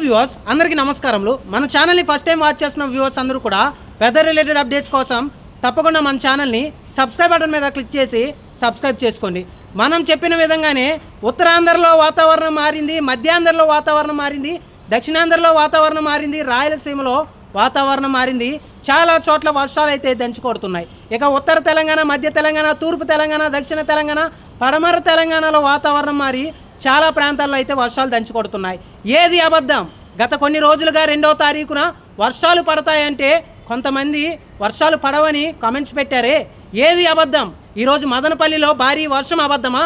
Viewers అందరికీ నమస్కారములు. మన ఛానల్ని ఫస్ట్ టైం వాచ్ చేస్తున్న వ్యూవర్స్ అందరూ కూడా వెదర్ రిలేటెడ్ అప్డేట్స్ కోసం తప్పకుండా మన ఛానల్ని సబ్స్క్రైబ్ బటన్ మీద క్లిక్ చేసి సబ్స్క్రైబ్ చేసుకోండి. మనం చెప్పిన విధంగానే ఉత్తరాంధ్రలో వాతావరణం మారింది మధ్యాంధ్రలో వాతావరణం మారింది దక్షిణాంధ్రలో వాతావరణం మారింది రాయలసీమలో వాతావరణం మారింది. చాలా చోట్ల వర్షాలు అయితే దంచి కొడుతున్నాయి ఇక ఉత్తర తెలంగాణ మధ్య తెలంగాణ తూర్పు తెలంగాణ దక్షిణ తెలంగాణ పడమర తెలంగాణలో వాతావరణం మారి చాలా ప్రాంతాల్లో అయితే వర్షాలు దంచి కొడుతున్నాయి ఏది అబద్ధం? గత కొన్ని రోజులుగా రెండవ తారీఖున వర్షాలు పడతాయంటే కొంతమంది వర్షాలు పడవని కామెంట్స్ పెట్టారే. ఏది అబద్ధం? ఈరోజు మదనపల్లిలో భారీ వర్షం అబద్ధమా?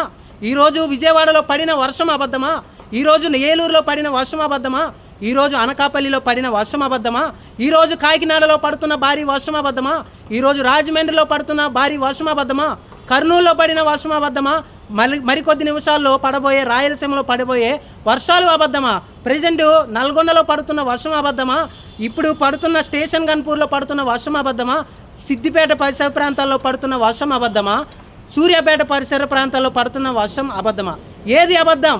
ఈరోజు విజయవాడలో పడిన వర్షం అబద్ధమా? ఈరోజు ఏలూరులో పడిన వర్షం అబద్ధమా? ఈరోజు అనకాపల్లిలో పడిన వర్షం అబద్ధమా? ఈరోజు కాకినాడలో పడుతున్న భారీ వర్షం అబద్ధమా? ఈరోజు రాజమండ్రిలో పడుతున్న భారీ వర్షం అబద్ధమా? కర్నూలులో పడిన వర్షం అబద్ధమా? మరి మరికొద్ది నిమిషాల్లో పడబోయే రాయలసీమలో పడబోయే వర్షాలు అబద్ధమా? ప్రజెంట్ నల్గొండలో పడుతున్న వర్షం అబద్ధమా? ఇప్పుడు పడుతున్న స్టేషన్ గన్పూర్లో పడుతున్న వర్షం అబద్ధమా? సిద్దిపేట పరిసర ప్రాంతాల్లో పడుతున్న వర్షం అబద్ధమా? సూర్యాపేట పరిసర ప్రాంతాల్లో పడుతున్న వర్షం అబద్ధమా? ఏది అబద్ధం?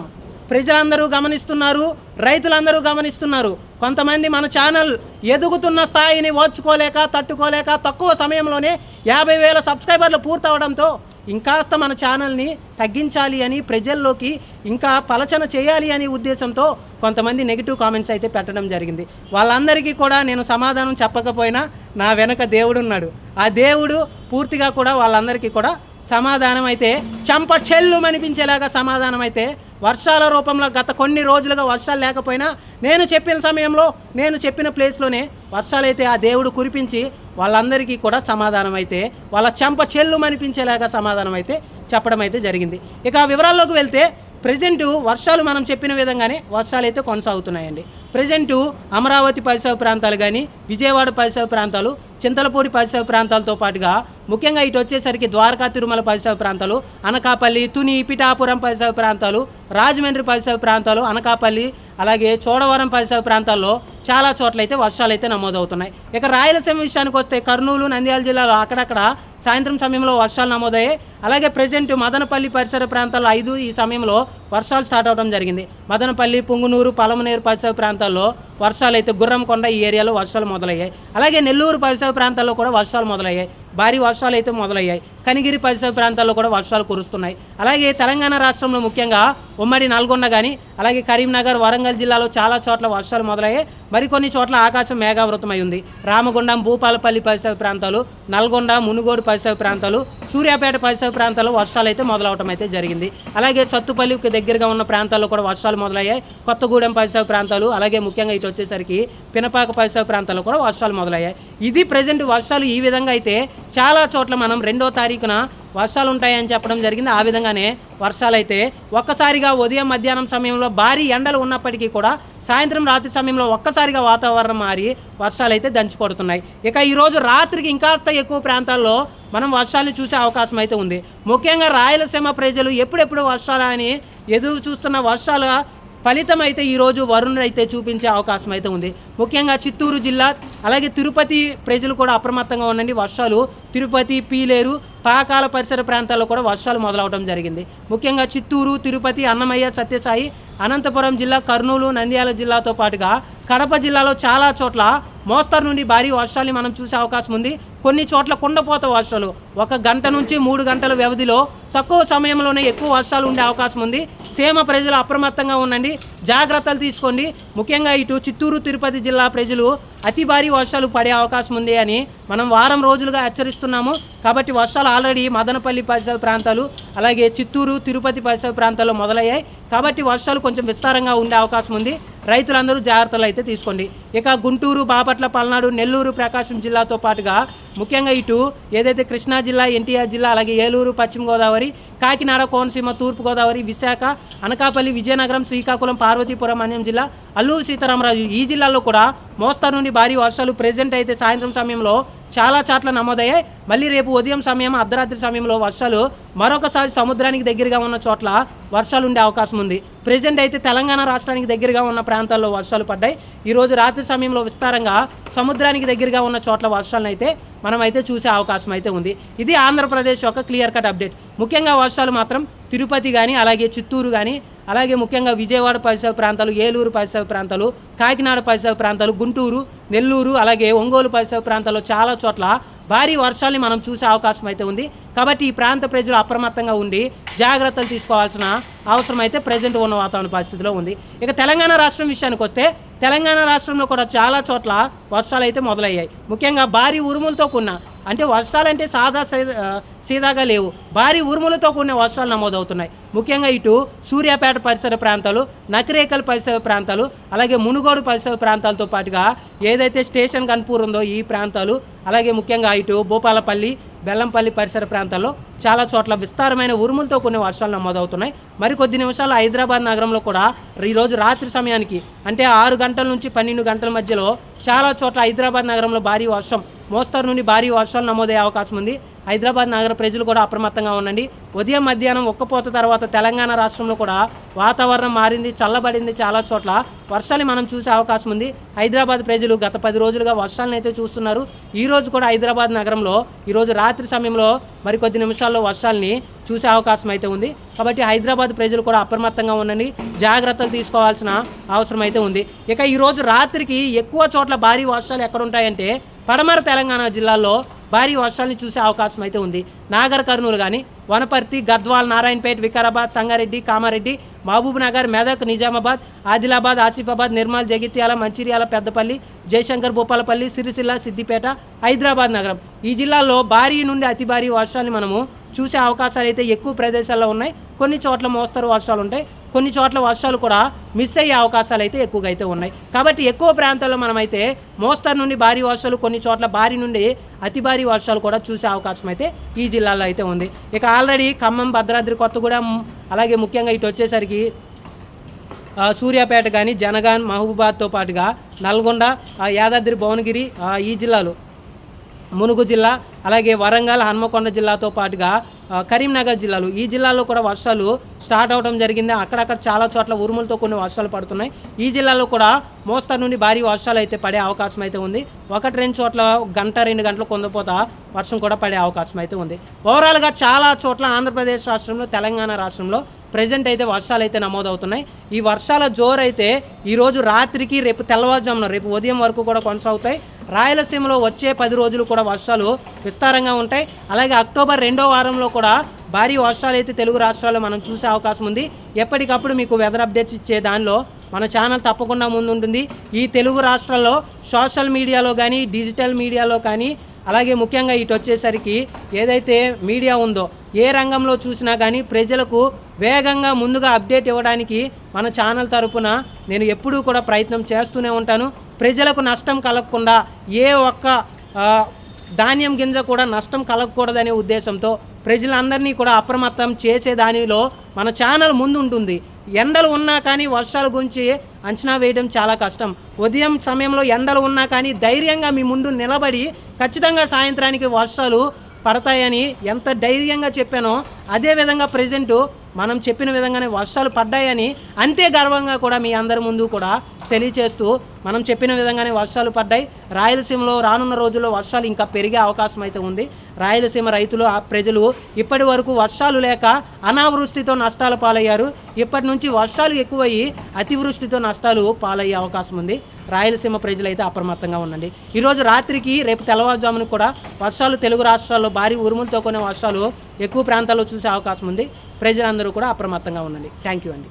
ప్రజలందరూ గమనిస్తున్నారు రైతులందరూ గమనిస్తున్నారు. కొంతమంది మన ఛానల్ ఎదుగుతున్న స్థాయిని ఓర్చుకోలేక తట్టుకోలేక తక్కువ సమయంలోనే యాభై వేల సబ్స్క్రైబర్లు పూర్తవడంతో ఇంకాస్త మన ఛానల్ని తగ్గించాలి అని ప్రజల్లోకి ఇంకా పలచన చేయాలి అనే ఉద్దేశంతో కొంతమంది నెగిటివ్ కామెంట్స్ అయితే పెట్టడం జరిగింది. వాళ్ళందరికీ కూడా నేను సమాధానం చెప్పకపోయినా నా వెనక దేవుడు ఉన్నాడు ఆ దేవుడు పూర్తిగా కూడా వాళ్ళందరికీ కూడా సమాధానం అయితే చంప చెల్లు అనిపించేలాగా సమాధానం అయితే వర్షాల రూపంలో గత కొన్ని రోజులుగా వర్షాలు లేకపోయినా నేను చెప్పిన సమయంలో నేను చెప్పిన ప్లేస్లోనే వర్షాలు అయితే ఆ దేవుడు కురిపించి వాళ్ళందరికీ కూడా సమాధానం అయితే వాళ్ళ చెంప చెల్లు అనిపించేలాగా సమాధానం అయితే చెప్పడం అయితే జరిగింది. ఇక వివరాల్లోకి వెళ్తే ప్రజెంటు వర్షాలు మనం చెప్పిన విధంగానే వర్షాలు అయితే కొనసాగుతున్నాయండి. ప్రజెంటు అమరావతి పరిసర ప్రాంతాలు కానీ విజయవాడ పరిసర ప్రాంతాలు చింతలపూడి పరిసర ప్రాంతాలతో పాటుగా ముఖ్యంగా ఇటు వచ్చేసరికి ద్వారకా తిరుమల పరిసర ప్రాంతాలు అనకాపల్లి తుని పిఠాపురం పరిసర ప్రాంతాలు రాజమండ్రి పరిసర ప్రాంతాలు అనకాపల్లి అలాగే చోడవరం పరిసర ప్రాంతాల్లో చాలా చోట్ల అయితే వర్షాలు అయితే నమోదవుతున్నాయి. ఇక రాయలసీమ విషయానికి వస్తే కర్నూలు నంద్యాల జిల్లాలో అక్కడక్కడ సాయంత్రం సమయంలో వర్షాలు నమోదయ్యాయి. అలాగే ప్రజెంట్ మదనపల్లి పరిసర ప్రాంతాల్లో ఐదు ఈ సమయంలో వర్షాలు స్టార్ట్ అవడం జరిగింది. మదనపల్లి పుంగునూరు పలమనేరు పరిసర ప్రాంతాల్లో వర్షాలు అయితే గుర్రంకొండ ఈ ఏరియాలో వర్షాలు మొదలయ్యాయి. అలాగే నెల్లూరు పరిసర ప్రాంతాల్లో కూడా వర్షాలు మొదలయ్యాయి. భారీ వర్షాలు అయితే మొదలయ్యాయి. కనిగిరి పరిసర ప్రాంతాల్లో కూడా వర్షాలు కురుస్తున్నాయి. అలాగే తెలంగాణ రాష్ట్రంలో ముఖ్యంగా ఉమ్మడి నల్గొండ కానీ అలాగే కరీంనగర్ వరంగల్ జిల్లాలో చాలా చోట్ల వర్షాలు మొదలయ్యాయి. మరికొన్ని చోట్ల ఆకాశం మేఘావృతమై ఉంది. రామగుండం భూపాలపల్లి పరిసర ప్రాంతాలు నల్గొండ మునుగోడు పరిసర ప్రాంతాలు సూర్యాపేట పరిసర ప్రాంతాల్లో వర్షాలు అయితే మొదలవటం అయితే జరిగింది. అలాగే సత్తుపల్లికి దగ్గరగా ఉన్న ప్రాంతాల్లో కూడా వర్షాలు మొదలయ్యాయి. కొత్తగూడెం పరిసర ప్రాంతాలు అలాగే ముఖ్యంగా ఇటు వచ్చేసరికి పినపాక పరిసర ప్రాంతాల్లో కూడా వర్షాలు మొదలయ్యాయి. ఇది ప్రజెంట్ వర్షాలు ఈ విధంగా అయితే చాలా చోట్ల మనం రెండో తారీఖున వర్షాలు ఉంటాయని చెప్పడం జరిగింది. ఆ విధంగానే వర్షాలైతే ఒక్కసారిగా ఉదయం మధ్యాహ్నం సమయంలో భారీ ఎండలు ఉన్నప్పటికీ కూడా సాయంత్రం రాత్రి సమయంలో ఒక్కసారిగా వాతావరణం మారి వర్షాలు అయితే దంచి కొడుతున్నాయి. ఇక ఈరోజు రాత్రికి ఇంకాస్త ఎక్కువ ప్రాంతాల్లో మనం వర్షాలు చూసే అవకాశం అయితే ఉంది. ముఖ్యంగా రాయలసీమ ప్రజలు ఎప్పుడెప్పుడు వర్షాలు అని ఎదురు చూస్తున్న వర్షాల ఫలితం అయితే ఈరోజు వరుణుడు అయితే చూపించే అవకాశం అయితే ఉంది. ముఖ్యంగా చిత్తూరు జిల్లా అలాగే తిరుపతి ప్రజలు కూడా అప్రమత్తంగా ఉండండి. వర్షాలు తిరుపతి పీలేరు పాకాల పరిసర ప్రాంతాల్లో కూడా వర్షాలు మొదలవడం జరిగింది. ముఖ్యంగా చిత్తూరు తిరుపతి అన్నమయ్య సత్యసాయి అనంతపురం జిల్లా కర్నూలు నంద్యాల జిల్లాతో పాటుగా కడప జిల్లాలో చాలా చోట్ల మోస్తరు నుండి భారీ వర్షాలు మనం చూసే అవకాశం ఉంది. కొన్ని చోట్ల కుండపోత వర్షాలు ఒక గంట నుంచి మూడు గంటల వ్యవధిలో తక్కువ సమయంలోనే ఎక్కువ వర్షాలు ఉండే అవకాశం ఉంది. సీమ ప్రజలు అప్రమత్తంగా ఉండండి జాగ్రత్తలు తీసుకోండి. ముఖ్యంగా ఇటు చిత్తూరు తిరుపతి జిల్లా ప్రజలు అతి భారీ వర్షాలు పడే అవకాశం ఉంది అని మనం వారం రోజులుగా హెచ్చరిస్తున్నాము. కాబట్టి వర్షాలు ఆల్రెడీ మదనపల్లి పరిసర ప్రాంతాలు అలాగే చిత్తూరు తిరుపతి పరిసర ప్రాంతాల్లో మొదలయ్యాయి. కాబట్టి వర్షాలు కొంచెం విస్తారంగా ఉండే అవకాశం ఉంది. రైతులందరూ జాగ్రత్తలు అయితే తీసుకోండి. ఇక గుంటూరు బాపట్ల పల్నాడు నెల్లూరు ప్రకాశం జిల్లాతో పాటుగా ముఖ్యంగా ఇటు ఏదైతే కృష్ణా జిల్లా ఎన్టీఆర్ జిల్లా అలాగే ఏలూరు పశ్చిమ గోదావరి కాకినాడ కోనసీమ తూర్పు గోదావరి విశాఖ అనకాపల్లి విజయనగరం శ్రీకాకుళం పార్వతీపురం అన్యం జిల్లా అల్లూరు సీతారామరాజు ఈ జిల్లాలో కూడా మోస్తరు నుండి భారీ వర్షాలు ప్రెజెంట్ అయితే సాయంత్రం సమయంలో చాలా చాట్ల నమోదయ్యాయి. మళ్ళీ రేపు ఉదయం సమయం అర్ధరాత్రి సమయంలో వర్షాలు మరొకసారి సముద్రానికి దగ్గరగా ఉన్న చోట్ల వర్షాలు ఉండే అవకాశం ఉంది. ప్రజెంట్ అయితే తెలంగాణ రాష్ట్రానికి దగ్గరగా ఉన్న ప్రాంతాల్లో వర్షాలు పడ్డాయి. ఈరోజు రాత్రి సమయంలో విస్తారంగా సముద్రానికి దగ్గరగా ఉన్న చోట్ల వర్షాలను అయితే మనమైతే చూసే అవకాశం అయితే ఉంది. ఇది ఆంధ్రప్రదేశ్ యొక్క క్లియర్ కట్ అప్డేట్. ముఖ్యంగా వర్షాలు మాత్రం తిరుపతి కానీ అలాగే చిత్తూరు కానీ అలాగే ముఖ్యంగా విజయవాడ పరిసర ప్రాంతాలు ఏలూరు పరిసర ప్రాంతాలు కాకినాడ పరిసర ప్రాంతాలు గుంటూరు నెల్లూరు అలాగే ఒంగోలు పరిసర ప్రాంతాల్లో చాలా చోట్ల భారీ వర్షాల్ని మనం చూసే అవకాశం అయితే ఉంది. కాబట్టి ఈ ప్రాంత ప్రజలు అప్రమత్తంగా ఉండి జాగ్రత్తలు తీసుకోవాల్సిన అవసరం అయితే ప్రజెంట్ ఉన్న వాతావరణ పరిస్థితిలో ఉంది. ఇక తెలంగాణ రాష్ట్రం విషయానికి వస్తే తెలంగాణ రాష్ట్రంలో కూడా చాలా చోట్ల వర్షాలు అయితే మొదలయ్యాయి. ముఖ్యంగా భారీ ఉరుములతో కూడిన అంటే వర్షాలంటే సాదా సీదాగా లేవు. భారీ ఉరుములతో కూడిన వర్షాలు నమోదవుతున్నాయి. ముఖ్యంగా ఇటు సూర్యాపేట పరిసర ప్రాంతాలు నకిరేకల్ పరిసర ప్రాంతాలు అలాగే మునుగోడు పరిసర ప్రాంతాలతో పాటుగా ఏదైతే స్టేషన్ కన్పూర్ ఉందో ఈ ప్రాంతాలు అలాగే ముఖ్యంగా ఇటు భూపాలపల్లి బెల్లంపల్లి పరిసర ప్రాంతాల్లో చాలా చోట్ల విస్తారమైన ఉరుములతో కొన్ని వర్షాలు నమోదవుతున్నాయి. మరి కొద్ది నిమిషాలు హైదరాబాద్ నగరంలో కూడా ఈరోజు రాత్రి సమయానికి అంటే ఆరు గంటల నుంచి పన్నెండు గంటల మధ్యలో చాలా చోట్ల హైదరాబాద్ నగరంలో భారీ వర్షం మోస్తరు నుండి భారీ వర్షాలు నమోదయ్యే అవకాశం ఉంది. హైదరాబాద్ నగర ప్రజలు కూడా అప్రమత్తంగా ఉండండి. ఉదయం మధ్యాహ్నం ఒక్కపోత తర్వాత తెలంగాణ రాష్ట్రంలో కూడా వాతావరణం మారింది చల్లబడింది చాలా చోట్ల. వర్షాలు మనం చూసే అవకాశం ఉంది. హైదరాబాద్ ప్రజలు గత పది రోజులుగా వర్షాలను అయితే చూస్తున్నారు. ఈ రోజు కూడా హైదరాబాద్ నగరంలో ఈరోజు రాత్రి సమయంలో మరికొద్ది నిమిషాల్లో వర్షాలని చూసే అవకాశం అయితే ఉంది. కాబట్టి హైదరాబాద్ ప్రజలు కూడా అప్రమత్తంగా ఉండండి. జాగ్రత్తలు తీసుకోవాల్సిన అవసరం అయితే ఉంది. ఇక ఈరోజు రాత్రికి ఎక్కువ చోట్ల భారీ వర్షాలు ఎక్కడ ఉంటాయంటే పడమర తెలంగాణ జిల్లాల్లో భారీ వర్షాలను చూసే అవకాశం అయితే ఉంది. నాగర్ కర్నూలు కానీ వనపర్తి గద్వాల్ నారాయణపేట్ వికారాబాద్ సంగారెడ్డి కామారెడ్డి మహబూబ్నగర్ మెదక్ నిజామాబాద్ ఆదిలాబాద్ ఆసిఫాబాద్ నిర్మల్ జగిత్యాల మంచిర్యాల పెద్దపల్లి జయశంకర్ భూపాలపల్లి సిరిసిల్ల సిద్దిపేట హైదరాబాద్ నగరం. ఈ జిల్లాల్లో భారీ నుండి అతి భారీ వర్షాన్ని మనము చూసే అవకాశాలు అయితే ఎక్కువ ప్రదేశాల్లో ఉన్నాయి. కొన్ని చోట్ల మోస్తరు వర్షాలు ఉంటాయి. కొన్ని చోట్ల వర్షాలు కూడా మిస్ అయ్యే అవకాశాలు అయితే ఎక్కువగా అయితే ఉన్నాయి. కాబట్టి ఎక్కువ ప్రాంతాల్లో మనమైతే మోస్తరు నుండి భారీ వర్షాలు కొన్ని చోట్ల భారీ నుండి అతి భారీ వర్షాలు కూడా చూసే అవకాశం అయితే ఈ జిల్లాలో అయితే ఉంది. ఇక ఆల్రెడీ ఖమ్మం భద్రాద్రి కొత్తగూడెం అలాగే ముఖ్యంగా ఇటు వచ్చేసరికి సూర్యాపేట కానీ జనగాన్ మహబూబాద్తో పాటుగా నల్గొండ యాదాద్రి భువనగిరి ఈ జిల్లాలు మునుగు జిల్లా అలాగే వరంగల్ హన్మకొండ జిల్లాతో పాటుగా కరీంనగర్ జిల్లాలు. ఈ జిల్లాలో కూడా వర్షాలు స్టార్ట్ అవడం జరిగింది. అక్కడక్కడ చాలా చోట్ల ఉరుములతో కొన్ని వర్షాలు పడుతున్నాయి. ఈ జిల్లాలో కూడా మోస్తరు నుండి భారీ వర్షాలు అయితే పడే అవకాశం అయితే ఉంది. ఒకటి రెండు చోట్ల గంట రెండు గంటలు కొందపోత వర్షం కూడా పడే అవకాశం అయితే ఉంది. ఓవరాల్గా చాలా చోట్ల ఆంధ్రప్రదేశ్ రాష్ట్రంలో తెలంగాణ రాష్ట్రంలో ప్రజెంట్ అయితే వర్షాలు అయితే నమోదవుతున్నాయి. ఈ వర్షాల జోరు అయితే ఈరోజు రాత్రికి రేపు తెల్లవారుజామున రేపు ఉదయం వరకు కూడా కొనసాగుతాయి. రాయలసీమలో వచ్చే పది రోజులు కూడా వర్షాలు విస్తారంగా ఉంటాయి. అలాగే అక్టోబర్ రెండో వారంలో కూడా భారీ వర్షాలు అయితే తెలుగు రాష్ట్రాల్లో మనం చూసే అవకాశం ఉంది. ఎప్పటికప్పుడు మీకు వెదర్ అప్డేట్స్ ఇచ్చే దానిలో మన ఛానల్ తప్పకుండా ముందుంటుంది. ఈ తెలుగు రాష్ట్రాల్లో సోషల్ మీడియాలో కానీ డిజిటల్ మీడియాలో కానీ అలాగే ముఖ్యంగా ఇటు వచ్చేసరికి ఏదైతే మీడియా ఉందో ఏ రంగంలో చూసినా కానీ ప్రజలకు వేగంగా ముందుగా అప్డేట్ ఇవ్వడానికి మన ఛానల్ తరపున నేను ఎప్పుడూ కూడా ప్రయత్నం చేస్తూనే ఉంటాను. ప్రజలకు నష్టం కలగకుండా ఏ ఒక్క ధాన్యం గింజ కూడా నష్టం కలగకూడదనే ఉద్దేశంతో ప్రజలందరినీ కూడా అప్రమత్తం చేసే దానిలో మన ఛానల్ ముందు ఉంటుంది ఎండలు ఉన్నా కానీ వర్షాల గురించి అంచనా వేయడం చాలా కష్టం. ఉదయం సమయంలో ఎండలు ఉన్నా కానీ ధైర్యంగా మీ ముందు నిలబడి ఖచ్చితంగా సాయంత్రానికి వర్షాలు పడతాయని ఎంత ధైర్యంగా చెప్పానో అదే విధంగా ప్రజెంటు మనం చెప్పిన విధంగానే వర్షాలు పడ్డాయని అంతే గర్వంగా కూడా మీ అందరి ముందు కూడా తెలియచేస్తూ మనం చెప్పిన విధంగానే వర్షాలు పడ్డాయి. రాయలసీమలో రానున్న రోజుల్లో వర్షాలు ఇంకా పెరిగే అవకాశం అయితే ఉంది. రాయలసీమ రైతులు ఆ ప్రజలు ఇప్పటి వరకు వర్షాలు లేక అనావృష్టితో నష్టాలు పాలయ్యారు. ఇప్పటి నుంచి వర్షాలు ఎక్కువయ్యి అతివృష్టితో నష్టాలు పాలయ్యే అవకాశం ఉంది. రాయలసీమ ప్రజలైతే అప్రమత్తంగా ఉండండి. ఈరోజు రాత్రికి రేపు తెల్లవారుజామున కూడా వర్షాలు తెలుగు రాష్ట్రాల్లో భారీ ఉరుములతో కొనే వర్షాలు ఎక్కువ ప్రాంతాల్లో చూసే అవకాశం ఉంది. ప్రజలందరూ కూడా అప్రమత్తంగా ఉండండి. థ్యాంక్ యూ అండి.